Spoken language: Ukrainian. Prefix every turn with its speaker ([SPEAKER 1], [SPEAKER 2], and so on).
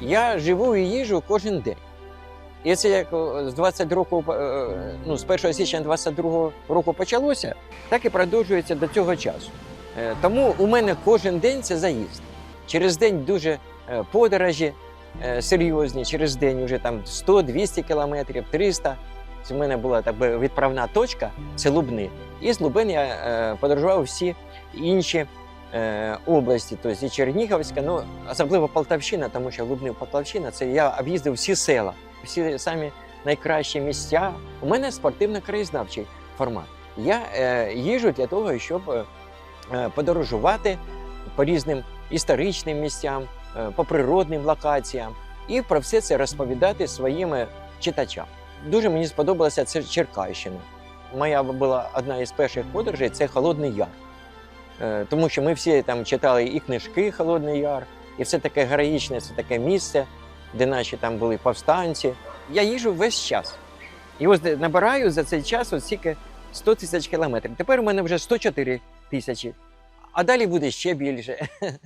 [SPEAKER 1] Я живу і їжу кожен день. І це як з 20 року, е, ну, з 1 січня 22 року почалося, так і продовжується до цього часу. Е, Тому у мене кожен день це заїзд. Через день дуже е, подорожі серйозні, через день вже там 100-200 кілометрів, 300. Це в мене була так відправна точка, це Лубни. І з Лубен я подорожував всі інші області, тобто і Чернігівська, ну особливо Полтавщина, тому що Лубни Полтавщина, це я об'їздив всі села, всі самі найкращі місця. У мене спортивно-краєзнавчий формат. Я е, їжджу для того, щоб е, е, подорожувати по різним історичним місцям, е, по природним локаціям і про все це розповідати своїм е, читачам. Дуже мені сподобалася це Черкащина. Моя була одна із перших подорожей це Холодний Яр. Е, Тому що ми всі там читали і книжки Холодний Яр, і все таке героїчне, це таке місце, де наші там були повстанці. Я їжу весь час. І ось набираю за цей час ось тільки 100 тисяч кілометрів. Тепер у мене вже 104 тисячі, а далі буде ще більше.